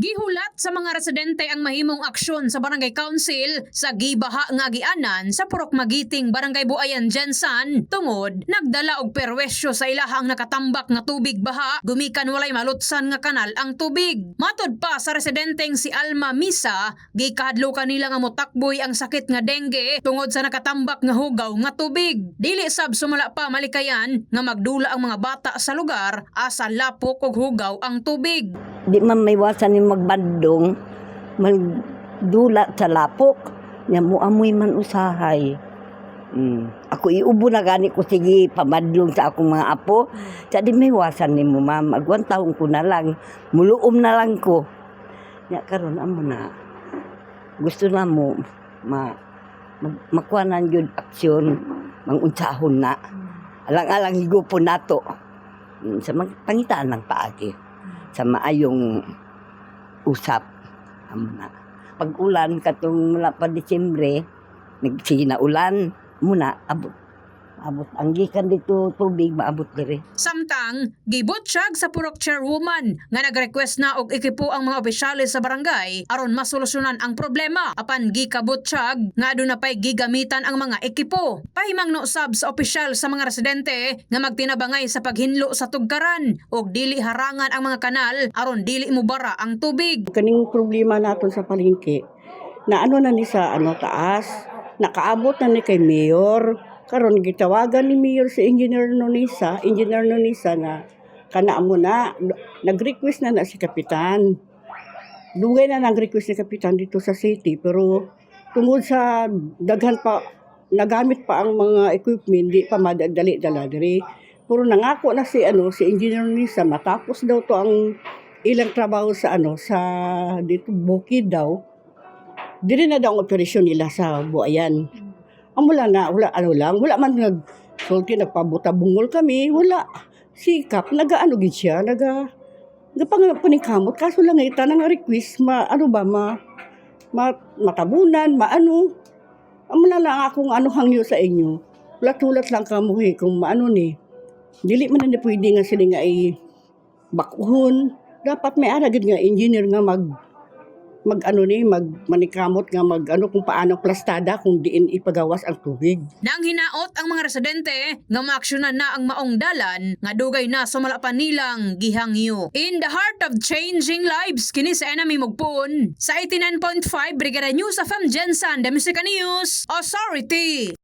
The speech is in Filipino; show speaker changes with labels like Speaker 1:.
Speaker 1: Gihulat sa mga residente ang mahimong aksyon sa Barangay Council sa gibaha nga gianan sa Purok Magiting Barangay Buayan Jensan tungod nagdala og perwesyo sa ilahang nakatambak nga tubig baha gumikan walay malutsan nga kanal ang tubig. Matod pa sa residenteng si Alma Misa, gikahadlo kanila nga motakboy ang sakit nga dengue tungod sa nakatambak nga hugaw nga tubig. Dili sab sumala pa malikayan nga magdula ang mga bata sa lugar asa lapok og hugaw ang tubig.
Speaker 2: Di man may wasan yung magbandong, magdula sa lapok. Nya mo amoy man usahay. Mm. Ako iubo na gani ko sige pamadlong sa akong mga apo. Sa di may wasan ni mo ma'am. Agwan taong ko na lang. Muluom na lang ko. Nya karon amo na. Gusto na mo ma mag, makuanan yun aksyon mangunsahon na. Alang-alang higupon nato. Mm, Sa pangitaan ng paagi sa maayong usap. Pag ulan katong mula pa Disyembre, nagsige na ulan, muna abot. Abot ang gikan dito tubig maabot diri.
Speaker 1: Samtang, gibutsyag sa Purok Chairwoman nga nag-request na og ekipo ang mga opisyales sa barangay aron masolusyonan ang problema apan gikabutsyag nga aduna pay gigamitan ang mga ekipo. Pahimang no sab sa opisyal sa mga residente nga magtinabangay sa paghinlo sa tugkaran og dili harangan ang mga kanal aron dili mubara ang tubig.
Speaker 3: kaning problema naton sa palengke na ano na ni sa ano taas nakaabot na ni kay mayor karon gitawagan ni mayor si engineer Nonisa engineer Nonisa na kana mo na nag-request na na si kapitan. Dugay na nag-request si kapitan dito sa city pero tungod sa daghan pa nagamit pa ang mga equipment di pa madadali dala diri. Pero nangako na si ano si engineer Nonisa matapos daw to ang ilang trabaho sa ano sa dito bukid daw. Dire na daw ang operasyon nila sa buayan ang wala na wala ano lang wala man nag sulti nagpabuta bungol kami wala. Sikap nagaano gid siya naga Gapang paningkamot kaso lang ita nang request ma ano ba ma, ma matabunan maano. Amo na lang akong ano hangyo sa inyo. Ulat-ulat lang kamuhi kung maano ni. Dili man na pwede nga sila nga ay bakuhon dapat may ara gid nga engineer nga mag mag ano ni mag manikamot nga mag ano kung paano plastada kung diin ipagawas ang tubig
Speaker 1: Nang hinaot ang mga residente nga maaksyonan na ang maong dalan nga dugay na sumala pa nilang gihangyo. In the heart of changing lives kini sa enemy mugpon sa 89.5 Brigada News of M. Jensen, The Musica News Authority.